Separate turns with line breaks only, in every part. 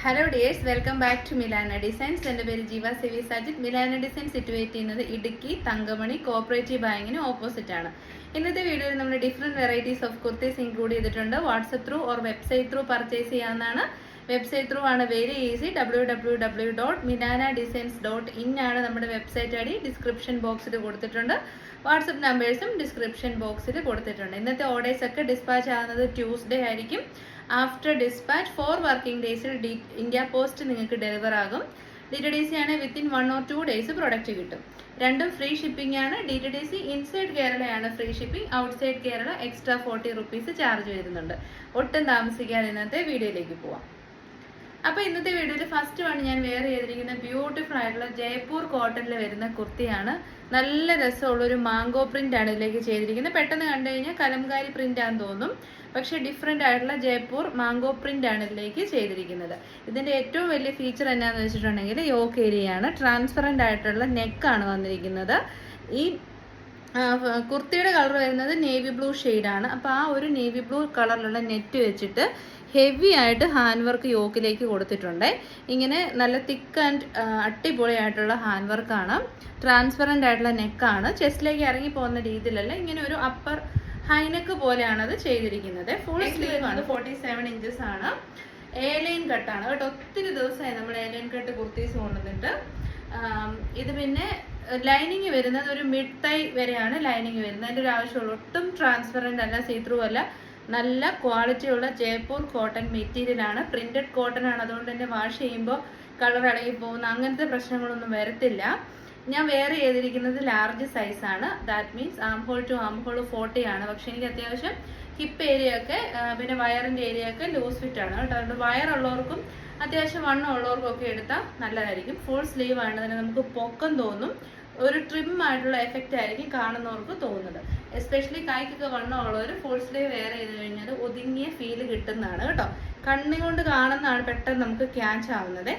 Hello dears welcome back to Milana designs എന്റെ പേര് Jeeva CV Sajith. Milana design situate ചെയ്യുന്നത് Idukki Thankamani cooperative ബാങ്കിന് opposite ആണ്. ഇന്നത്തെ വീഡിയോയിൽ നമ്മൾ different varieties of kurtis include ചെയ്തിട്ടുണ്ട്. WhatsApp through or website through purchase ചെയ്യാവുന്നതാണ്. വെബ്സൈറ്റ് ത്രൂ ആണ് very easy W W W dot Milana designs dot in ആണ് നമ്മുടെ വെബ്സൈറ്റ് ഐ ഡിസ്ക്രിപ്ഷൻ ബോക്സിൽ കൊടുത്തിട്ടുണ്ട് വാട്സപ്പ് നമ്പേഴ്സും ഡിസ്ക്രിപ്ഷൻ ബോക്സിൽ കൊടുത്തിട്ടുണ്ട്. ഇന്നത്തെ ഓർഡേഴ്സ് ഒക്കെ ഡിസ്പാച്ച് ആകുന്നത് ട്യൂസ്ഡേ ആയിരിക്കും. ആഫ്റ്റർ ഡിസ്പാച്ച് ഫോർ വർക്കിംഗ് ഡേയ്സിൽ ഡി ഇന്ത്യ പോസ്റ്റ് നിങ്ങൾക്ക് ഡെലിവർ ആകും. ഡി ടി ഡി സി ആണ് within one or two days product കിട്ടും. രണ്ടും ഫ്രീ ഷിപ്പിംഗ് ആണ്. D T D C inside കേരളയാണ് free shipping outside Kerala extra forty rupees charge വരുന്നുണ്ട്. ഒട്ടും താമസിക്കാതെ ഇന്നത്തെ വീഡിയോയിലേക്ക് പോവാം. അപ്പോൾ ഇന്നത്തെ വീഡിയോയിൽ ഫസ്റ്റ് ആണ് ഞാൻ വെയർ ചെയ്തിരിക്കുന്ന ബ്യൂട്ടിഫുൾ ആയിട്ടുള്ള ജയ്പൂർ കോട്ടണിൽ വരുന്ന കുർത്തിയാണ്. നല്ല രസമുള്ള ഒരു മാംഗോ പ്രിന്റ് ആണ് ഇതിലേക്ക് ചെയ്തിരിക്കുന്നത്. പെട്ടെന്ന് കണ്ടു കഴിഞ്ഞാൽ കലംകാരി പ്രിന്റ് ആണെന്ന് തോന്നും. പക്ഷേ ഡിഫറെന്റ് ആയിട്ടുള്ള ജയ്പൂർ മാംഗോ പ്രിന്റ് ആണ് ഇതിലേക്ക് ചെയ്തിരിക്കുന്നത്. ഇതിന്റെ ഏറ്റവും വലിയ ഫീച്ചർ എന്നാന്ന് വെച്ചിട്ടുണ്ടെങ്കിൽ യോക്ക് ഏരിയയാണ് ട്രാൻസ്പെറന്റ് ആയിട്ടുള്ള നെക്കാണ് വന്നിരിക്കുന്നത്. ഈ കുർത്തിയുടെ കളർ വരുന്നത് നേവി ബ്ലൂ ഷെയ്ഡാണ് അപ്പോൾ ആ ഒരു നേവി ബ്ലൂ കളറിലുള്ള നെറ്റ് വെച്ചിട്ട് ഹെവി ആയിട്ട് ഹാൻഡ് വർക്ക് യോക്കിലേക്ക് കൊടുത്തിട്ടുണ്ട്. ഇങ്ങനെ നല്ല തിക്ക് ആൻഡ് അടിപൊളിയായിട്ടുള്ള ഹാൻഡ് വർക്കാണ് ട്രാൻസ്പെറന്റ് ആയിട്ടുള്ള നെക്കാണ് ചെസ്റ്റിലേക്ക് ഇറങ്ങി പോകുന്ന രീതിയിലല്ല ഇങ്ങനെ ഒരു അപ്പർ ഹൈനെക്ക് പോലെയാണ് അത് ചെയ്തിരിക്കുന്നത്. ഫുൾ സ്ലീവ് ആണ്. ഫോർട്ടി സെവൻ ഇഞ്ചസ് ആണ്. എ ഏലൈൻ കട്ടാണ് കേട്ടോ ഒത്തിരി ദിവസമായി നമ്മൾ എ ലൈൻ കട്ട് കുർത്തീസ് കൊണ്ടുവന്നിട്ട്. ഇത് പിന്നെ ലൈനിങ് വരുന്നത് ഒരു മിഡ് തൈ വരെയാണ് ലൈനിങ് വരുന്നത്. അതിന്റെ ഒരു ആവശ്യമുള്ളൂ. ഒട്ടും ട്രാൻസ്പെറന്റ് അല്ല സീത്രൂ അല്ല. നല്ല ക്വാളിറ്റിയുള്ള ജയ്പൂർ കോട്ടൺ മെറ്റീരിയൽ ആണ്. പ്രിന്റഡ് കോട്ടൺ ആണ്. അതുകൊണ്ട് തന്നെ വാഷ് ചെയ്യുമ്പോൾ കളർ ഇളകി പോകുന്ന അങ്ങനത്തെ പ്രശ്നങ്ങളൊന്നും വരത്തില്ല. ഞാൻ വേറെ ചെയ്തിരിക്കുന്നത് ലാർജ് സൈസാണ് that means arm hole to arm hole forty ആണ്. പക്ഷെ എനിക്ക് അത്യാവശ്യം ഹിപ്പ് ഏരിയ ഒക്കെ പിന്നെ വയറിന്റെ ഏരിയ ഒക്കെ ലൂസ് ഫിറ്റ് ആണ് കേട്ടോ. അതുകൊണ്ട് വയറുള്ളവർക്കും അത്യാവശ്യം വണ്ണം ഉള്ളവർക്കും ഒക്കെ എടുത്താൽ നല്ലതായിരിക്കും. ഫുൾ സ്ലീവ് ആണ് അതിന് നമുക്ക് പൊക്കം തോന്നും. ഒരു ട്രിം ആയിട്ടുള്ള എഫക്റ്റ് ആയിരിക്കും കാണുന്നവർക്ക് തോന്നുന്നത്. എസ്പെഷ്യലി കൈക്കൊക്കെ വണ്ണമുള്ളവർ ഫുൾ സ്ലീവ് വെയർ ചെയ്ത് കഴിഞ്ഞാൽ ഒതുങ്ങിയ ഫീൽ കിട്ടുന്നതാണ് കേട്ടോ. കണ്ണുകൊണ്ട് കാണുന്നതാണ് പെട്ടെന്ന് നമുക്ക് ക്യാച്ച് ആവുന്നത്.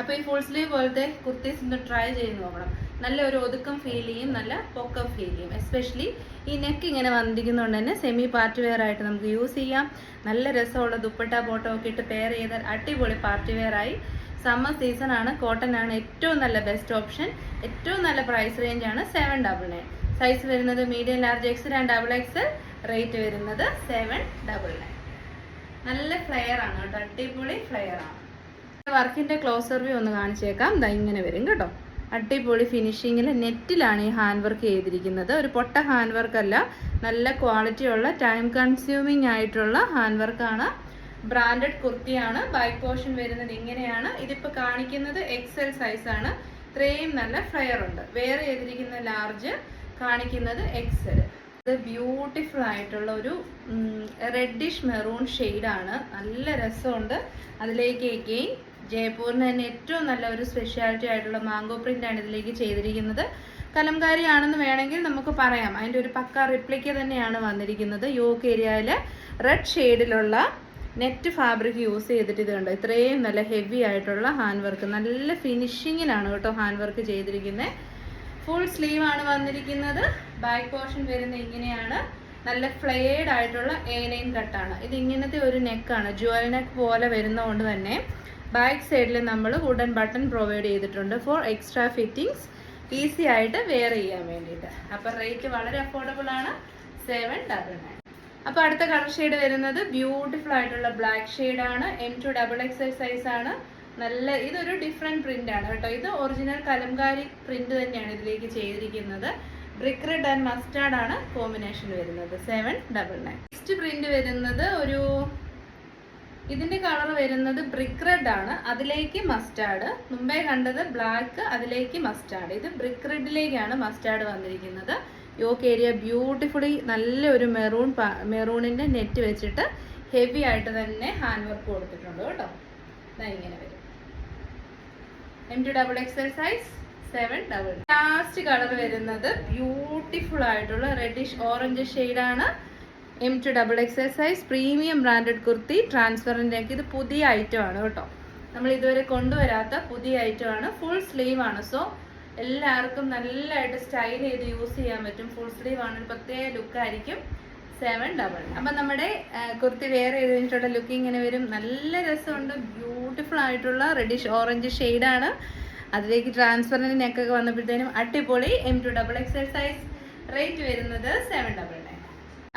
അപ്പോൾ ഈ ഫുൾ സ്ലീവ് പോലത്തെ കുർത്തീസ് ഒന്ന് ട്രൈ ചെയ്ത് നോക്കണം. നല്ല ഒരു ഒതുക്കം ഫീൽ ചെയ്യും നല്ല പൊക്കം ഫീൽ ചെയ്യും. എസ്പെഷ്യലി ഈ നെക്ക് ഇങ്ങനെ വന്നിരിക്കുന്നതുകൊണ്ട് തന്നെ സെമി പാർട്ടി വെയർ ആയിട്ട് നമുക്ക് യൂസ് ചെയ്യാം. നല്ല രസമുള്ള ദുപ്പട്ട ബോട്ടം ഒക്കെ ഇട്ട് പെയർ ചെയ്താൽ അടിപൊളി പാർട്ടി വെയർ ആയി സമ്മർ സീസൺ ആണ്. കോട്ടൺ ആണ് ഏറ്റവും നല്ല ബെസ്റ്റ് ഓപ്ഷൻ ഏറ്റവും നല്ല പ്രൈസ് റേഞ്ച് ആണ് സെവൻ ഡബിൾ നയൻ സൈസ് വരുന്നത് medium large X and double X rate വരുന്നത് സെവൻ ഡബിൾ നയൻ നല്ല ഫ്ലെയർ ആണ് കേട്ടോ. അടിപൊളി ഫ്ലെയർ ആണ്. വർക്കിന്റെ ക്ലോസർ വ്യൂ ഒന്ന് കാണിച്ചേക്കാം. ദാ ഇങ്ങനെ വരും കേട്ടോ. അടിപൊളി ഫിനിഷിങ്ങിൽ നെറ്റിലാണ് ഈ ഹാൻഡ് വർക്ക് ചെയ്തിരിക്കുന്നത്. ഒരു പൊട്ട ഹാൻഡ് വർക്ക് അല്ല. നല്ല ക്വാളിറ്റിയുള്ള ടൈം കൺസ്യൂമിംഗ് ആയിട്ടുള്ള ഹാൻഡ് വർക്കാണ് ബ്രാൻഡഡ് കുർത്തിയാണ് ബാക്ക് പോർഷൻ വരുന്നത് ഇങ്ങനെയാണ്. ഇതിപ്പോൾ കാണിക്കുന്നത് എക്സൽ സൈസ് ആണ്. ഇത്രയും നല്ല ഫ്ലെയർ ഉണ്ട്. വേറെ ചെയ്തിരിക്കുന്ന ലാർജ് കാണിക്കുന്നത് എക്സൽ ഇത് ബ്യൂട്ടിഫുൾ ആയിട്ടുള്ള ഒരു റെഡിഷ് മെറൂൺ ആണ്. നല്ല രസമുണ്ട്. അതിലേക്ക് എഗെയിൻ ജയ്പൂരിന് തന്നെ ഏറ്റവും നല്ല ഒരു സ്പെഷ്യാലിറ്റി ആയിട്ടുള്ള മാംഗോ ആണ് ഇതിലേക്ക് ചെയ്തിരിക്കുന്നത്. കലംകാരി ആണെന്ന് വേണമെങ്കിൽ നമുക്ക് പറയാം. അതിന്റെ ഒരു പക്ക റിപ്ലിക്ക തന്നെയാണ് വന്നിരിക്കുന്നത്. യോക്ക് ഏരിയയിൽ റെഡ് ഷെയ്ഡിലുള്ള നെറ്റ് ഫാബ്രിക് യൂസ് ചെയ്തിട്ട് ഇത് കണ്ടോ? ഇത്രയും നല്ല ഹെവി ആയിട്ടുള്ള ഹാൻഡ് വർക്ക് നല്ല ഫിനിഷിങ്ങിലാണ് കേട്ടോ ഹാൻഡ് വർക്ക് ചെയ്തിരിക്കുന്നത് ഫുൾ സ്ലീവ് ആണ് വന്നിരിക്കുന്നത്. ബാക്ക് പോർഷൻ വരുന്ന ഇങ്ങനെയാണ്. നല്ല ഫ്ലെയർഡ് ആയിട്ടുള്ള എ ലൈൻ കട്ടാണ് ഇത് ഇങ്ങനത്തെ ഒരു നെക്കാണ് ജുവൽ നെക്ക് പോലെ വരുന്നതുകൊണ്ട് തന്നെ ബാക്ക് സൈഡിൽ നമ്മൾ വുഡൻ ബട്ടൺ പ്രൊവൈഡ് ചെയ്തിട്ടുണ്ട് ഫോർ എക്സ്ട്രാ ഫിറ്റിംഗ്സ് ഈസി ആയിട്ട് വെയർ ചെയ്യാൻ വേണ്ടിയിട്ട്. അപ്പം റേറ്റ് വളരെ അഫോർഡബിൾ ആണ്. സെവൻ ഡബിൾ നയൻ അപ്പോൾ അടുത്ത കളർ ഷെയ്ഡ് വരുന്നത് ബ്യൂട്ടിഫുൾ ആയിട്ടുള്ള ബ്ലാക്ക് ആണ് M to double XL size ആണ്. നല്ല ഇതൊരു ഡിഫറെന്റ് പ്രിന്റ് ആണ് കേട്ടോ. ഇത് ഒറിജിനൽ കലംകാരി പ്രിന്റ് തന്നെയാണ് ഇതിലേക്ക് ചെയ്തിരിക്കുന്നത്. ബ്രിക്ക് റെഡ് ആൻഡ് മസ്റ്റാർഡ് ആണ് കോമ്പിനേഷൻ വരുന്നത്. Seven double nine next print വരുന്നത് ഒരു ഇതിന്റെ കളർ വരുന്നത് ബ്രിക്ക് റെഡ് ആണ്. അതിലേക്ക് മസ്റ്റാർഡ് മുമ്പേ കണ്ടത് ബ്ലാക്ക് അതിലേക്ക് മസ്റ്റാർഡ് ഇത് ബ്രിക്ക് റെഡിലേക്കാണ് മസ്റ്റാർഡ് വന്നിരിക്കുന്നത്. യോക്ക് ഏരിയ ബ്യൂട്ടിഫുള്ളി നല്ലൊരു മെറൂൺ മെറൂണിന്റെ നെറ്റ് വെച്ചിട്ട് ഹെവി ആയിട്ട് തന്നെ ഹാൻഡ് വർക്ക് കൊടുത്തിട്ടുണ്ട് കേട്ടോ. ഇങ്ങനെ വരും. M to double XL size seven double last colour വരുന്നത് ബ്യൂട്ടിഫുൾ ആയിട്ടുള്ള റെഡിഷ് ഓറഞ്ച് ആണ് M to double XL size premium branded kurti transparent ഇത് പുതിയ ഐറ്റം ആണ് കേട്ടോ. നമ്മൾ ഇതുവരെ കൊണ്ടുവരാത്ത പുതിയ ഐറ്റം ആണ്. ഫുൾ സ്ലീവ് ആണ്. സോ എല്ലാവർക്കും നല്ലതായിട്ട് സ്റ്റൈൽ ചെയ്ത് യൂസ് ചെയ്യാൻ പറ്റും. ഫുൾ സ്ലീവ് ആണ്. പ്രത്യേക ലുക്ക് ആയിരിക്കും. സെവൻ ഡബിൾ അപ്പം നമ്മുടെ കുർത്തി ചെയ്ത് കഴിഞ്ഞിട്ടുള്ള ലുക്ക് ഇങ്ങനെ വരും? നല്ല രസമുണ്ട്. ബ്യൂട്ടിഫുൾ ആയിട്ടുള്ള റെഡിഷ് ഓറഞ്ച് ഷെയ്ഡാണ് അതിലേക്ക് ട്രാൻസ്പെറന്റ് നെക്കൊക്കെ വന്നപ്പോഴത്തേനും അടിപൊളി M to double XL size rate വരുന്നത് സെവൻ ഡബിൾ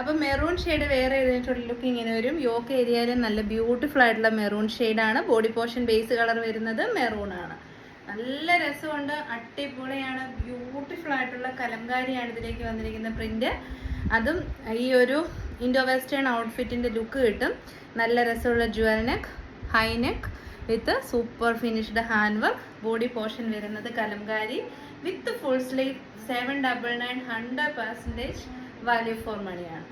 അപ്പം മെറൂൺ ഷെയ്ഡ് വേറെ എഴുതിയിട്ടുള്ള ലുക്ക് ഇങ്ങനെ വരും? യോക്ക് ഏരിയയിലും നല്ല ബ്യൂട്ടിഫുൾ ആയിട്ടുള്ള മെറൂൺ ഷെയ്ഡാണ് ബോഡി പോർഷൻ ബേസ് കളർ വരുന്നത് മെറൂൺ ആണ്. നല്ല രസമുണ്ട്. അടിപൊളിയാണ്. ബ്യൂട്ടിഫുൾ ആയിട്ടുള്ള കലങ്കാരിയാണ് ഇതിലേക്ക് വന്നിരിക്കുന്ന പ്രിന്റ് അതും ഈ ഒരു ഇൻഡോ വെസ്റ്റേൺ ഔട്ട്ഫിറ്റിന്റെ ലുക്ക് കിട്ടും. നല്ല രസമുള്ള jewel neck high neck with super finished hand work body portion വരുന്നത് kalamkari with full sleeve seven double nine hundred percentage value for മണിയാണ്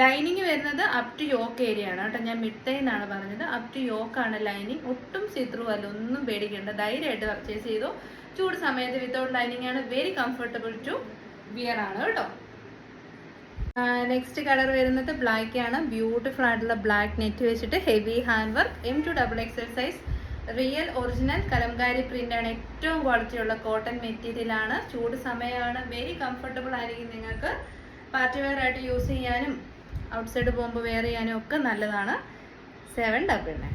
ലൈനിങ് വരുന്നത് അപ് ടു യോക്ക് ഏരിയ ആണ് കേട്ടോ. ഞാൻ മിഡ്ടെന്നാണ് പറഞ്ഞത്. അപ് ടു യോക്ക് ആണ് ലൈനിങ് ഒട്ടും സിത്രൂ അല്ല ഒന്നും പേടിക്കേണ്ട. ധൈര്യമായിട്ട് പർച്ചേസ് ചെയ്തു. ചൂട് സമയത്ത് വിത്തൗട്ട് ലൈനിങ് ആണ് വെരി കംഫർട്ടബിൾ ടു വിയർ ആണ് കേട്ടോ. നെക്സ്റ്റ് കളർ വരുന്നത് ബ്ലാക്ക് ആണ്. ബ്യൂട്ടിഫുൾ ആയിട്ടുള്ള ബ്ലാക്ക് നെറ്റ് വെച്ചിട്ട് heavy hand work M to double XL size real original kalamkari ആണ്. ഏറ്റവും ക്വാളിറ്റി ഉള്ള കോട്ടൺ മെറ്റീരിയൽ ആണ്. ചൂട് സമയമാണ്. വെരി കംഫർട്ടബിൾ ആയിരിക്കും നിങ്ങൾക്ക് പാർട്ടി വെയർ ആയിട്ട് യൂസ് ചെയ്യാനും ഔട്ട്സൈഡ് പോകുമ്പോൾ വെയർ ചെയ്യാനും ഒക്കെ നല്ലതാണ്. സെവൻ ഡബിൾ നയൻ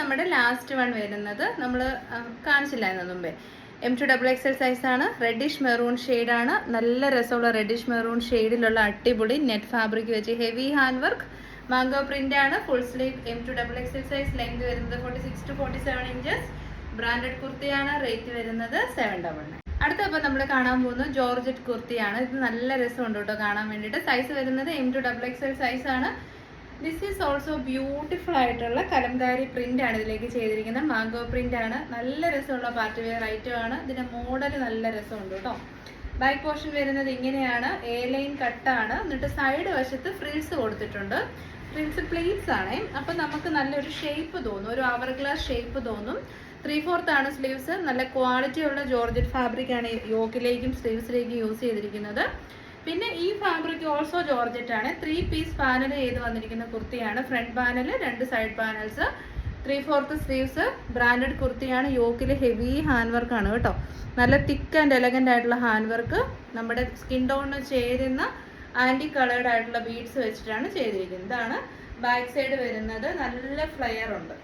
നമ്മുടെ ലാസ്റ്റ് വൺ വരുന്നത് നമ്മൾ കാണിച്ചില്ലായിരുന്നു മുമ്പേ. എം ടു ഡബിൾ എക്സൽ ആണ്. റെഡിഷ് മെറൂൺ ആണ്. നല്ല രസമുള്ള റെഡിഷ് മെറൂൺ ഷെയ്ഡിലുള്ള അടിപൊളി നെറ്റ് ഫാബ്രിക് വെച്ച് heavy hand work mango print ആണ്. Full sleeve M to double XL size length വരുന്നത് forty six to forty seven inches branded കുർത്തിയാണ് റേറ്റ് വരുന്നത് സെവൻ ഡബിൾ നയൻ അടുത്ത ഇപ്പം നമ്മൾ കാണാൻ പോകുന്നത് ജോർജറ്റ് കുർത്തിയാണ്. ഇത് നല്ല രസമുണ്ട് കേട്ടോ കാണാൻ വേണ്ടിയിട്ട്. സൈസ് വരുന്നത് M to double X L സൈസാണ് ദിസ് ഈസ് ഓൾസോ ബ്യൂട്ടിഫുൾ ആയിട്ടുള്ള കലംകാരി പ്രിന്റ് ആണ് ഇതിലേക്ക് ചെയ്തിരിക്കുന്നത്. മാംഗോ പ്രിന്റ് ആണ്. നല്ല രസമുള്ള പാർട്ടി വെയർ ഐറ്റം ആണ്. ഇതിന്റെ മോഡൽ നല്ല രസമുണ്ട് കേട്ടോ. ബാക്ക് പോർഷൻ വരുന്നത് ഇങ്ങനെയാണ്. എ ലൈൻ കട്ടാണ് എന്നിട്ട് സൈഡ് വശത്ത് ഫ്രിൽസ് കൊടുത്തിട്ടുണ്ട്. ഫ്രിൽസ് പ്ലേറ്റ്സ് ആണേ. അപ്പം നമുക്ക് നല്ലൊരു ഷേപ്പ് തോന്നും. ഒരു അവർ ഗ്ലാസ് ഷേപ്പ് തോന്നും. ത്രീ ഫോർത്ത് ആണ് സ്ലീവ്സ് നല്ല ക്വാളിറ്റി ഉള്ള ജോർജറ്റ് ഫാബ്രിക് ആണ് യോക്കിലേക്കും സ്ലീവ്സിലേക്കും യൂസ് ചെയ്തിരിക്കുന്നത്. പിന്നെ ഈ ഫാബ്രിക് ഓൾസോ ജോർജറ്റ് ആണ്. ത്രീ പീസ് പാനൽ ചെയ്ത് വന്നിരിക്കുന്ന കുർത്തിയാണ്. ഫ്രണ്ട് പാനൽ രണ്ട് side panels three fourth sleeves branded കുർത്തിയാണ്. യോക്കിൽ ഹെവി ഹാൻഡ് വർക്ക് ആണ് കേട്ടോ. നല്ല തിക്ക് ആൻഡ് എലഗന്റ് ആയിട്ടുള്ള ഹാൻഡ് വർക്ക് നമ്മുടെ സ്കിൻ ടോണിന് ചേരുന്ന ആന്റി കളേർഡ് ആയിട്ടുള്ള ബീഡ്സ് വെച്ചിട്ടാണ് ചെയ്തിരിക്കുന്നത്. ഇതാണ് ബാക്ക് സൈഡ് വരുന്നത്. നല്ല ഫ്ലെയർ ഉണ്ട്.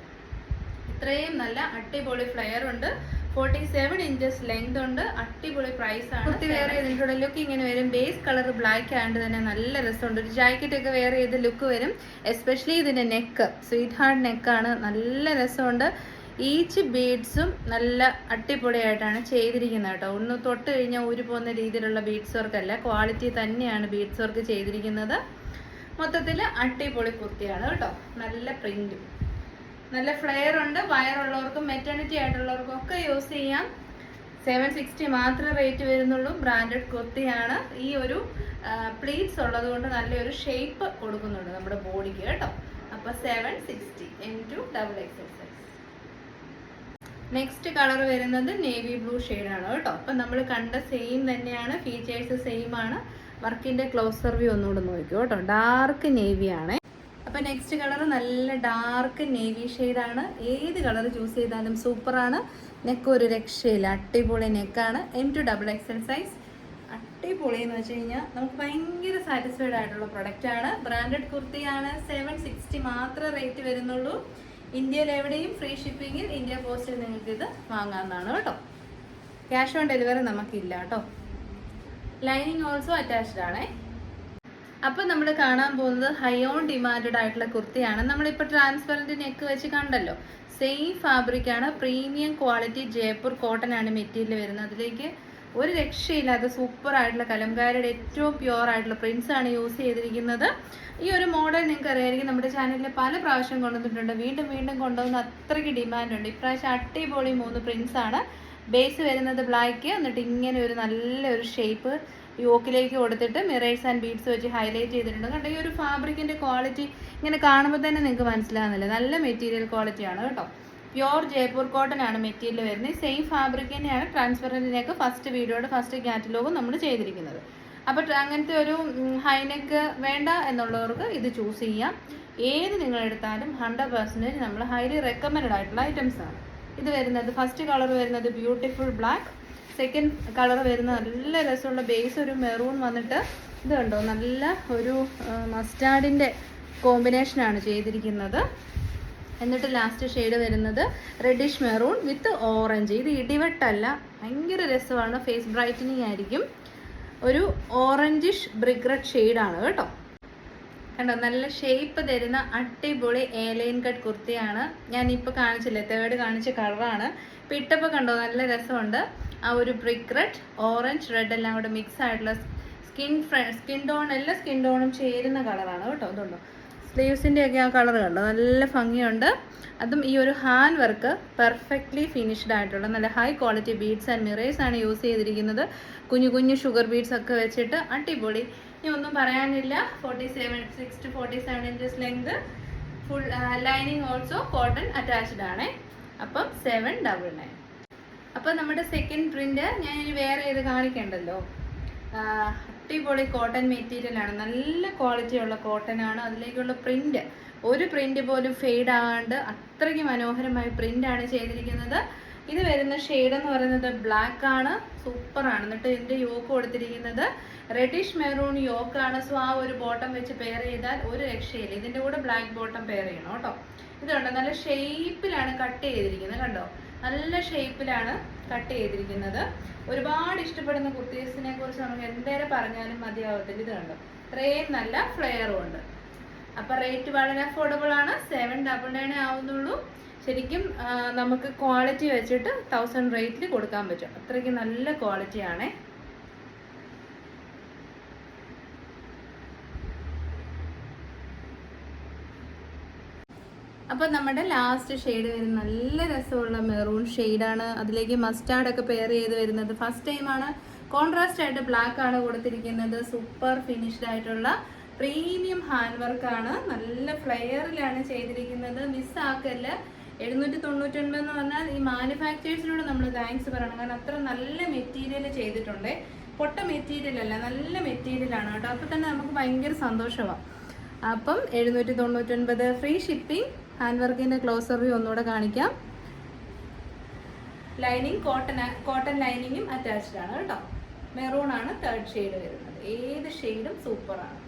ഇത്രയും നല്ല അടിപൊളി ഫ്ലെയർ ഉണ്ട്. ഫോർട്ടി സെവൻ ഇഞ്ചസ് ലെങ്ത് ഉണ്ട്. അടിപൊളി പ്രൈസ് ആണ്. വേറെ ഇതിന്റെ ലുക്ക് ഇങ്ങനെ വരും. ബേസ് കളർ ബ്ലാക്ക് ആയതുകൊണ്ട് തന്നെ നല്ല രസമുണ്ട്. ഒരു ജാക്കറ്റ് ഒക്കെ വേറെ ചെയ്ത് ലുക്ക് വരും. എസ്പെഷ്യലി ഇതിന്റെ നെക്ക് സ്വീറ്റ് ഹാർട്ട് നെക്കാണ് നല്ല രസമുണ്ട്. ഈച്ച് ബീഡ്സും നല്ല അടിപൊളിയായിട്ടാണ് ചെയ്തിരിക്കുന്നത് കേട്ടോ. ഒന്ന് തൊട്ട് കഴിഞ്ഞാൽ ഊരി പോകുന്ന രീതിയിലുള്ള ബീഡ്സ് വർക്കല്ല ക്വാളിറ്റി തന്നെയാണ് ബീഡ്സ് വർക്ക് ചെയ്തിരിക്കുന്നത്. മൊത്തത്തിൽ അടിപൊളി കുർത്തിയാണ് കേട്ടോ. നല്ല പ്രിന്റും നല്ല ഫ്ലെയർ ഉണ്ട്. വയറുള്ളവർക്കും മെറ്റേണിറ്റി ആയിട്ടുള്ളവർക്കും ഒക്കെ യൂസ് ചെയ്യാം. സെവൻ സിക്സ്റ്റി മാത്രമേ റേറ്റ് വരുന്നുള്ളൂ. ബ്രാൻഡഡ് കുർത്തിയാണ്. ഈ ഒരു പ്ലീറ്റ്സ് ഉള്ളത് കൊണ്ട് നല്ലൊരു ഷേപ്പ് കൊടുക്കുന്നുണ്ട് നമ്മുടെ ബോഡിക്ക് കേട്ടോ. അപ്പോൾ seven sixty N to double X X X next colour വരുന്നത് നേവി ബ്ലൂ ആണ് കേട്ടോ. അപ്പം നമ്മൾ കണ്ട സെയിം തന്നെയാണ്. ഫീച്ചേഴ്സ് സെയിം ആണ്. വർക്കിന്റെ ക്ലോസർ വ്യൂ ഒന്നുകൂടെ നോക്കൂ കേട്ടോ. ഡാർക്ക് നേവി ആണ്. അപ്പോൾ നെക്സ്റ്റ് കളർ നല്ല ഡാർക്ക് നേവി ആണ്. ഏത് കളർ ചൂസ് ചെയ്താലും സൂപ്പറാണ് നെക്ക് ഒരു രക്ഷയില്ല. അടിപൊളി നെക്കാണ് M to double XL size അടിപൊളി എന്ന് വെച്ച് കഴിഞ്ഞാൽ നമുക്ക് ഭയങ്കര സാറ്റിസ്ഫൈഡ് ആയിട്ടുള്ള പ്രൊഡക്റ്റ് ആണ്. ബ്രാൻഡഡ് കുർത്തിയാണ് സെവൻ സിക്സ്റ്റി മാത്രമേ റേറ്റ് വരുന്നുള്ളൂ. ഇന്ത്യയിൽ എവിടെയും ഫ്രീ ഷിപ്പിങ്ങിൽ ഇന്ത്യ പോസ്റ്റിൽ നിങ്ങൾക്ക് ഇത് വാങ്ങാവുന്നതാണ് കേട്ടോ. ക്യാഷ് ഓൺ ഡെലിവറി നമുക്കില്ല കേട്ടോ. ലൈനിങ് ഓൾസോ അറ്റാച്ച്ഡ് ആണേ. അപ്പോൾ നമ്മൾ കാണാൻ പോകുന്നത് ഹൈ ഓൺ ഡിമാൻഡഡ് ആയിട്ടുള്ള കുർത്തിയാണ്. നമ്മളിപ്പോൾ ട്രാൻസ്പെറന്റ് നെക്ക് വെച്ച് കണ്ടല്ലോ. സെയിം ഫാബ്രിക് ആണ്. പ്രീമിയം ക്വാളിറ്റി ജയ്പൂർ കോട്ടൺ ആണ് മെറ്റീരിയൽ വരുന്നത്. അതിലേക്ക് ഒരു രക്ഷയില്ലാത്ത സൂപ്പർ ആയിട്ടുള്ള കലംകാരുടെ ഏറ്റവും പ്യുവർ ആയിട്ടുള്ള പ്രിന്റ്സ് ആണ് യൂസ് ചെയ്തിരിക്കുന്നത്. ഈ ഒരു മോഡൽ നിങ്ങൾക്ക് അറിയാമായിരിക്കും. നമ്മുടെ ചാനലിൽ പല പ്രാവശ്യം കൊണ്ടുവന്നിട്ടുണ്ട്. വീണ്ടും വീണ്ടും കൊണ്ടുവന്ന അത്രയ്ക്ക് ഡിമാൻഡ് ഉണ്ട്. ഇപ്രാവശ്യം അടിപൊളി മൂന്ന് പ്രിന്റ്സ് ആണ്. ബേസ് വരുന്നത് ബ്ലാക്ക് എന്നിട്ട് ഇങ്ങനെ ഒരു നല്ലൊരു ഷേപ്പ് യോക്കിലേക്ക് കൊടുത്തിട്ട് മിറേഴ്സ് ആൻഡ് ബീഡ്സ് വെച്ച് ഹൈലൈറ്റ് ചെയ്തിട്ടുണ്ട്. കണ്ടോ ഈ ഒരു ഫാബ്രിക്കിന്റെ ക്വാളിറ്റി ഇങ്ങനെ കാണുമ്പോൾ തന്നെ നിങ്ങൾക്ക് മനസ്സിലാകുന്നില്ല നല്ല മെറ്റീരിയൽ ക്വാളിറ്റി ആണ് കേട്ടോ. പ്യോർ ജയ്പൂർ കോട്ടൺ ആണ് മെറ്റീരിയൽ വരുന്നത്. സെയിം ഫാബ്രിക് തന്നെയാണ് ട്രാൻസ്പെറന്റിനൊക്കെ ഫസ്റ്റ് വീഡിയോയുടെ ഫസ്റ്റ് കാറ്റലോഗും നമ്മൾ ചെയ്തിരിക്കുന്നത്. അപ്പോൾ അങ്ങനത്തെ ഒരു ഹൈനെക്ക് വേണ്ട എന്നുള്ളവർക്ക് ഇത് ചൂസ് ചെയ്യാം. ഏത് നിങ്ങൾ എടുത്താലും ഹൺഡ്രഡ് പെർസെന്റേജ് നമ്മൾ ഹൈലി റെക്കമെൻഡ് ആയിട്ടുള്ള ഐറ്റംസ് ആണ്. ഇത് വരുന്നത് ഫസ്റ്റ് കളർ വരുന്നത് ബ്യൂട്ടിഫുൾ ബ്ലാക്ക് സെക്കൻഡ് കളർ വരുന്ന നല്ല രസമുള്ള ബേസ് ഒരു മെറൂൺ വന്നിട്ട് ഇത് കണ്ടോ? നല്ല ഒരു മസ്റ്റാർഡിന്റെ കോമ്പിനേഷനാണ് ചെയ്തിരിക്കുന്നത്. എന്നിട്ട് ലാസ്റ്റ് ഷെയ്ഡ് വരുന്നത് റെഡിഷ് മെറൂൺ വിത്ത് ഓറഞ്ച് ഇത് ഇടിവെട്ടല്ല ഭയങ്കര രസമാണ്. ഫേസ് ബ്രൈറ്റനിങ് ആയിരിക്കും. ഒരു ഓറഞ്ചിഷ് ബ്രിഗ്രഡ് ഷെയ്ഡാണ് കേട്ടോ. കണ്ടോ? നല്ല ഷേപ്പ് തരുന്ന അടിപൊളി ഏലൈൻ കട്ട് കുർത്തിയാണ്. ഞാനിപ്പോൾ കാണിച്ചില്ലേ? തേർഡ് കാണിച്ച കളറാണ് ഇപ്പം ഇട്ടപ്പോൾ കണ്ടോ? നല്ല രസമുണ്ട്. ആ ഒരു ബ്രിക്ക് റെഡ് ഓറഞ്ച് റെഡ് എല്ലാം കൂടെ മിക്സ് ആയിട്ടുള്ള സ്കിൻ സ്കിൻ ടോൺ എല്ലാ സ്കിൻ ടോണും ചേരുന്ന കളറാണ് കേട്ടോ അതുകൊണ്ടോ സ്ലീവ്സിന്റെ ഒക്കെ ആ കളർ കണ്ടോ? നല്ല ഭംഗിയുണ്ട്. അതും ഈ ഒരു ഹാൻഡ് വർക്ക് പെർഫെക്റ്റ്ലി ഫിനിഷ്ഡ് ആയിട്ടുള്ള നല്ല high quality beads and mirrors ആണ് യൂസ് ചെയ്തിരിക്കുന്നത്. കുഞ്ഞു കുഞ്ഞു ഷുഗർ ബീഡ്സ് ഒക്കെ വെച്ചിട്ട് അടിപൊളി. ഇനി ഒന്നും പറയാനില്ല. Forty seven six to forty seven inches length full lining also cotton attached ആണ്. അപ്പം സെവൻ ഡബിൾ നയൻ അപ്പം നമ്മുടെ സെക്കൻഡ് പ്രിന്റ് ഞാൻ ഇനി വേറെ ഇത് കാണിക്കണ്ടല്ലോ. അടിപൊളി കോട്ടൺ മെറ്റീരിയൽ ആണ്. നല്ല ക്വാളിറ്റി ഉള്ള കോട്ടൺ ആണ് അതിലേക്കുള്ള പ്രിന്റ് ഒരു പ്രിന്റ് പോലും ഫെയ്ഡ് ആകാണ്ട് അത്രയ്ക്ക് മനോഹരമായ പ്രിന്റ് ആണ് ചെയ്തിരിക്കുന്നത്. ഇത് വരുന്ന ഷെയ്ഡ് എന്ന് പറയുന്നത് ബ്ലാക്ക് ആണ്. സൂപ്പർ ആണ്. എന്നിട്ട് ഇതിന്റെ യോക്ക് കൊടുത്തിരിക്കുന്നത് റെഡിഷ് മെറൂൺ ആണ്. സോ ആ ഒരു ബോട്ടം വെച്ച് പെയർ ചെയ്താൽ ഒരു രക്ഷയില്ല. ഇതിന്റെ കൂടെ ബ്ലാക്ക് ബോട്ടം പെയർ ചെയ്യണം കേട്ടോ. ഇതുണ്ടോ നല്ല ഷേപ്പിലാണ് കട്ട് ചെയ്തിരിക്കുന്നത്. കണ്ടോ? നല്ല ഷേപ്പിലാണ് കട്ട് ചെയ്തിരിക്കുന്നത്. ഒരുപാട് ഇഷ്ടപ്പെടുന്ന കുർത്തീസിനെ കുറിച്ച് നമുക്ക് എന്തേരം പറഞ്ഞാലും മതിയാവത്തില്ല. ഇത് കണ്ടോ? ഇത്രയും നല്ല ഫ്ലെയറും ഉണ്ട്. അപ്പൊ റേറ്റ് വളരെ അഫോർഡബിൾ ആണ്. സെവൻ ഡബിൾ നയൻ ആവുന്നുള്ളൂ. ശരിക്കും നമുക്ക് ക്വാളിറ്റി വെച്ചിട്ട് തൗസൻഡ് റേറ്റിൽ കൊടുക്കാൻ പറ്റും. അത്രയ്ക്ക് നല്ല ക്വാളിറ്റി അപ്പോൾ നമ്മുടെ ലാസ്റ്റ് ഷെയ്ഡ് വരുന്ന നല്ല രസമുള്ള മെറൂൺ ഷെയ്ഡാണ് അതിലേക്ക് മസ്റ്റാർഡ് ഒക്കെ പെയർ ചെയ്ത് വരുന്നത്. ഫസ്റ്റ് ടൈമാണ് കോൺട്രാസ്റ്റ് ആയിട്ട് ബ്ലാക്ക് ആണ് കൊടുത്തിരിക്കുന്നത്. സൂപ്പർ ഫിനിഷ്ഡ് ആയിട്ടുള്ള പ്രീമിയം ഹാൻഡ് വർക്ക് ആണ്. നല്ല ഫ്ലെയറിലാണ് ചെയ്തിരിക്കുന്നത്. മിസ്സാക്കല്ല എഴുന്നൂറ്റി തൊണ്ണൂറ്റൊൻപത് എന്ന് പറഞ്ഞാൽ ഈ മാനുഫാക്ചേഴ്സിനോട് നമ്മൾ താങ്ക്സ് പറയണം. കാരണം അത്ര നല്ല മെറ്റീരിയൽ ചെയ്തിട്ടുണ്ട്. പൊട്ട മെറ്റീരിയൽ അല്ല. നല്ല മെറ്റീരിയലാണ് കേട്ടോ. അപ്പോൾ തന്നെ നമുക്ക് ഭയങ്കര സന്തോഷമാണ് അപ്പം എഴുന്നൂറ്റി തൊണ്ണൂറ്റൊൻപത് ഫ്രീ ഷിപ്പിംഗ് ഹാൻഡ് വർക്കിന്റെ ക്ലോസർ വ്യൂ ഒന്നുകൂടെ കാണിക്കാം. ലൈനിങ് കോട്ടൺ കോട്ടൺ ലൈനിങ്ങും അറ്റാച്ച്ഡ് ആണ് കേട്ടോ. മെറൂൺ ആണ് തേർഡ് ഷെയ്ഡ് വരുന്നത്. ഏത് ഷെയ്ഡും സൂപ്പറാണ്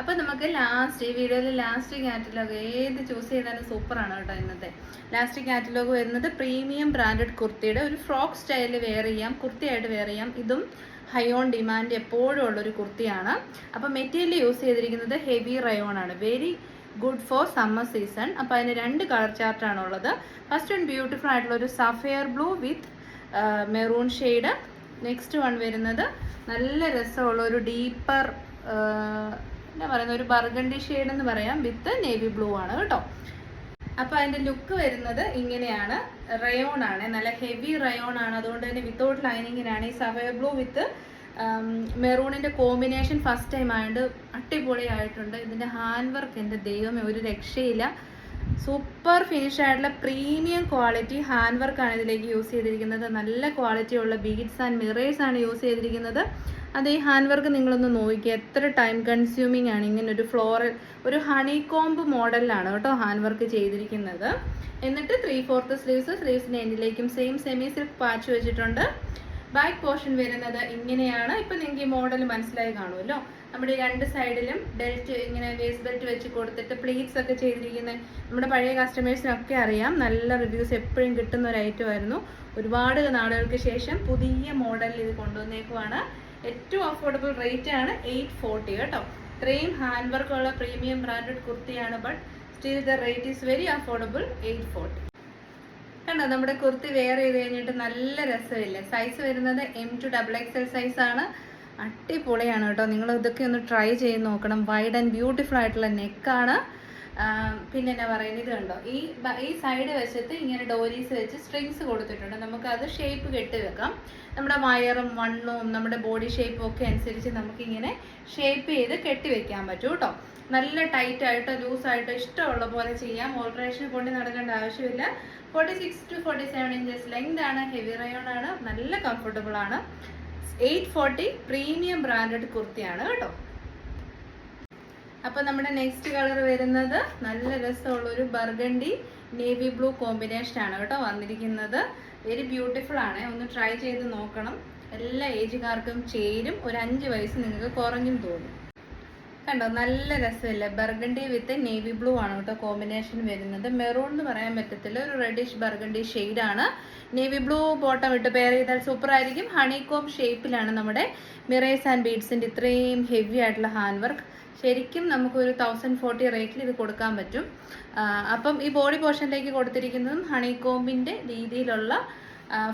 അപ്പോൾ നമുക്ക് ലാസ്റ്റ് ഈ വീഡിയോയിൽ ലാസ്റ്റ് കാറ്റലോഗ് ഏത് ചൂസ് ചെയ്താലും സൂപ്പറാണ് കേട്ടോ ഇന്നത്തെ. ലാസ്റ്റ് കാറ്റലോഗ് വരുന്നത് പ്രീമിയം ബ്രാൻഡഡ് കുർത്തിയുടെ ഒരു ഫ്രോക്ക് സ്റ്റൈലിൽ വെയർ ചെയ്യാം. കുർത്തിയായിട്ട് വെയർ ചെയ്യാം. ഇതും ഹൈ ഓൺ ഡിമാൻഡ് എപ്പോഴും ഉള്ളൊരു കുർത്തിയാണ്. അപ്പോൾ മെറ്റീരിയൽ യൂസ് ചെയ്തിരിക്കുന്നത് ഹെവി റയോൺ ആണ്. Very good for summer season അപ്പോൾ അതിന് രണ്ട് കളർ ചാർട്ടാണ് ഉള്ളത്. ഫസ്റ്റ് വൺ ബ്യൂട്ടിഫുൾ ആയിട്ടുള്ള ഒരു sapphire blue with maroon shade next one വരുന്നത് നല്ല രസമുള്ള ഒരു ഡീപ്പർ എന്താ പറയുന്ന ഒരു ബർഗണ്ടി ഷെയ്ഡ് എന്ന് പറയാം. വിത്ത് നേവി ബ്ലൂ ആണ് കേട്ടോ. അപ്പൊ അതിന്റെ ലുക്ക് വരുന്നത് ഇങ്ങനെയാണ്. റയോൺ ആണ്. നല്ല ഹെവി റയോൺ ആണ്. അതുകൊണ്ട് തന്നെ വിത്തൗട്ട് ലൈനിങ്ങിനാണ് ഈ സഫയർ ബ്ലൂ വിത്ത് മെറൂണിന്റെ കോമ്പിനേഷൻ ഫസ്റ്റ് ടൈം ആയതുകൊണ്ട് അടിപൊളിയായിട്ടുണ്ട്. ഇതിന്റെ ഹാൻഡ് വർക്ക് എന്റെ ദൈവമേ ഒരു രക്ഷയില്ല. സൂപ്പർ ഫിനിഷ് ആയിട്ടുള്ള പ്രീമിയം ക്വാളിറ്റി ഹാൻഡ് വർക്കാണ് ഇതിലേക്ക് യൂസ് ചെയ്തിരിക്കുന്നത്. നല്ല ക്വാളിറ്റി ഉള്ള ബീഡ്സ് ആൻഡ് മിറേഴ്സ് ആണ് യൂസ് ചെയ്തിരിക്കുന്നത്. അത് ഈ ഹാൻഡ് വർക്ക് നിങ്ങളൊന്ന് നോക്കിക്കുക എത്ര ടൈം കൺസ്യൂമിംഗ് ആണ് ഇങ്ങനെ ഒരു ഫ്ലോറൽ ഒരു ഹണി കോംബ് മോഡലിലാണ് കേട്ടോ ഹാൻഡ് വർക്ക് ചെയ്തിരിക്കുന്നത്. എന്നിട്ട് ത്രീ ഫോർത്ത് സ്ലീവ്സ് സ്ലീവ്സിന്റെ എൻഡിലേക്കും സെയിം സെമി സിൽക്ക് പാച്ച് വെച്ചിട്ടുണ്ട്. ബാക്ക് പോർഷൻ വരുന്നത് ഇങ്ങനെയാണ്. ഇപ്പം നിങ്ങൾക്ക് ഈ മോഡൽ മനസ്സിലായി കാണുമല്ലോ. നമ്മുടെ രണ്ട് സൈഡിലും ബെൽറ്റ് ഇങ്ങനെ വേസ്റ്റ് ബെൽറ്റ് വെച്ച് കൊടുത്തിട്ട് പ്ലീറ്റ്സ് ഒക്കെ ചെയ്തിരിക്കുന്ന നമ്മുടെ പഴയ കസ്റ്റമേഴ്സിനൊക്കെ അറിയാം. നല്ല റിവ്യൂസ് എപ്പോഴും കിട്ടുന്ന ഒരു ഐറ്റം ആയിരുന്നു. ഒരുപാട് നാളുകൾക്ക് ശേഷം പുതിയ മോഡലിൽ ഇത് കൊണ്ടുവന്നേക്കുവാണ്. ഏറ്റവും അഫോർഡബിൾ റേറ്റ് ആണ് എയ്റ്റ് ഫോർട്ടി കേട്ടോ. ഇത്രയും ഹാൻഡ് വർക്കുള്ള പ്രീമിയം ബ്രാൻഡഡ് കുർത്തിയാണ് but still the rate is very affordable eight forty കണ്ടോ നമ്മുടെ കുർത്തി വെയർ ചെയ്ത് കഴിഞ്ഞിട്ട് നല്ല രസമില്ലേ? സൈസ് വരുന്നത് M to double X L size ആണ്. അടിപൊളിയാണ് കേട്ടോ. നിങ്ങൾ ഇതൊക്കെ ഒന്ന് ട്രൈ ചെയ്ത് നോക്കണം. വൈഡ് ആൻഡ് ബ്യൂട്ടിഫുൾ ആയിട്ടുള്ള നെക്കാണ് പിന്നെ എന്നാ പറയുന്നത് കണ്ടോ? ഈ ഈ സൈഡ് വശത്ത് ഇങ്ങനെ ഡോരീസ് വെച്ച് സ്ട്രിങ്സ് കൊടുത്തിട്ടുണ്ട്. നമുക്ക് അത് ഷേപ്പ് കെട്ടി വെക്കാം. നമ്മുടെ വയറും വണ്ണവും നമ്മുടെ ബോഡി ഷേപ്പും ഒക്കെ അനുസരിച്ച് നമുക്ക് ഇങ്ങനെ ഷേപ്പ് ചെയ്ത് കെട്ടി വെക്കാൻ പറ്റും കേട്ടോ നല്ല ടൈറ്റ് ആയിട്ടോ ലൂസ് ആയിട്ടോ ഇഷ്ടമുള്ള പോലെ ചെയ്യാം. ഓൾട്രേഷൻ കൊണ്ട് നടക്കേണ്ട ആവശ്യമില്ല. Forty six to forty seven inches length ആണ്. ഹെവി റയോൺ ആണ്. നല്ല കംഫർട്ടബിൾ ആണ്. എയ്റ്റ് ഫോർട്ടി പ്രീമിയം ബ്രാൻഡഡ് കുർത്തിയാണ് കേട്ടോ. അപ്പൊ നമ്മുടെ നെക്സ്റ്റ് കളർ വരുന്നത് നല്ല രസമുള്ള ഒരു ബർഗണ്ടി നേവി ബ്ലൂ കോമ്പിനേഷൻ ആണ് കേട്ടോ വന്നിരിക്കുന്നത്. വെരി ബ്യൂട്ടിഫുൾ ആണ്. ഒന്ന് ട്രൈ ചെയ്ത് നോക്കണം. എല്ലാ ഏജുകാർക്കും ചേരും. ഒരു അഞ്ച് വയസ്സ് നിങ്ങൾക്ക് കുറഞ്ഞും തോന്നും. കണ്ടോ? നല്ല രസമല്ലേ? ബർഗണ്ടി വിത്ത് നേവി ബ്ലൂ ആണ് കേട്ടോ കോമ്പിനേഷൻ വരുന്നത്. മെറൂൺ എന്ന് പറയാൻ പറ്റത്തില്ല. ഒരു റെഡിഷ് ബർഗണ്ടി ആണ്. നേവി ബ്ലൂ ബോട്ടം ഇട്ട് പെയർ ചെയ്താൽ സൂപ്പർ ആയിരിക്കും. ഹണി കോം ഷേപ്പിലാണ് നമ്മുടെ മിറേസ് ആൻഡ് ബീഡ്സിന്റെ ഇത്രയും ഹെവി ആയിട്ടുള്ള ഹാൻഡ് വർക്ക് ശരിക്കും നമുക്കൊരു തൗസൻഡ് ഫോർട്ടി റേറ്റിൽ ഇത് കൊടുക്കാൻ പറ്റും. അപ്പം ഈ ബോഡി പോർഷനിലേക്ക് കൊടുത്തിരിക്കുന്നതും ഹണികോമ്പിന്റെ രീതിയിലുള്ള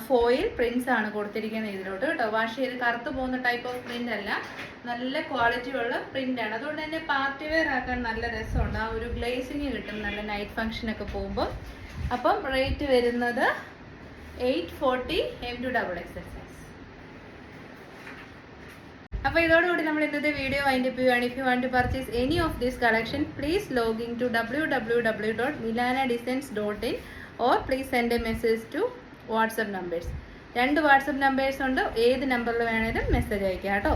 ഫോയിൽ പ്രിന്റ്സ് ആണ് കൊടുത്തിരിക്കുന്നത് ഇതിലോട്ട് കേട്ടോ. വാഷ് ചെയ്ത് കറുത്ത് പോകുന്ന ടൈപ്പ് ഓഫ് പ്രിന്റ് അല്ല. നല്ല ക്വാളിറ്റി ഉള്ള പ്രിന്റ് ആണ്. അതുകൊണ്ട് തന്നെ പാർട്ടി വെയർ ആക്കാൻ നല്ല രസമുണ്ട്. ആ ഒരു ഗ്ലേസിങ് കിട്ടും. നല്ല നൈറ്റ് ഫംഗ്ഷൻ ഒക്കെ പോകുമ്പോൾ അപ്പം റേറ്റ് വരുന്നത് eight forty M to double X X അപ്പോൾ ഇതോടുകൂടി നമ്മൾ ഇന്നത്തെ വീഡിയോ അതിന്റെ അപ്പ് ചെയ്യുകയാണ് if you want to purchase any of this collection please login to W W W dot Milana designs dot in or please send a message to WhatsApp numbers രണ്ട് WhatsApp numbers ഉണ്ട്. ഏത് നമ്പറിൽ വേണേലും message അയക്കാം കേട്ടോ.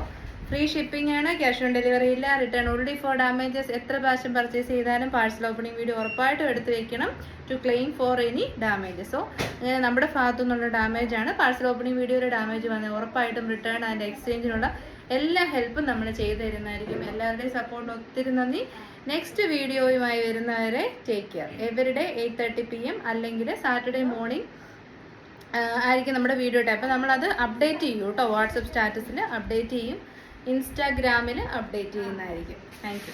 Free shipping ആണ് cash on delivery ഇല്ല return already for damages എത്ര പ്രാവശ്യം പർച്ചേസ് ചെയ്താലും പാഴ്സൽ ഓപ്പണിംഗ് വീഡിയോ ഉറപ്പായിട്ടും എടുത്തു വെക്കണം to claim for any damages so അങ്ങനെ നമ്മുടെ ഭാഗത്തു നിന്നുള്ള ഡാമേജ് ആണ് പാഴ്സൽ ഓപ്പണിംഗ് വീഡിയോയിൽ ഡാമേജ് വന്നത് ഉറപ്പായിട്ടും റിട്ടേൺ ആൻഡ് എക്സ്ചേഞ്ചിനുള്ള എല്ലാ ഹെൽപ്പും നമ്മൾ ചെയ്തു തരുന്നതായിരിക്കും. എല്ലാവരുടെയും സപ്പോർട്ട് ഒത്തിരി നന്ദി. നെക്സ്റ്റ് വീഡിയോയുമായി വരുന്നവരെ take care everyday eight thirty P M അല്ലെങ്കിൽ സാറ്റർഡേ മോർണിംഗ് ആയിരിക്കും നമ്മുടെ വീഡിയോ ടൈം അപ്പോൾ നമ്മളത് അപ്ഡേറ്റ് ചെയ്യും കേട്ടോ വാട്സപ്പ് സ്റ്റാറ്റസിൽ അപ്ഡേറ്റ് ചെയ്യും. ഇൻസ്റ്റാഗ്രാമിൽ അപ്ഡേറ്റ് ചെയ്യുന്നതായിരിക്കും. താങ്ക്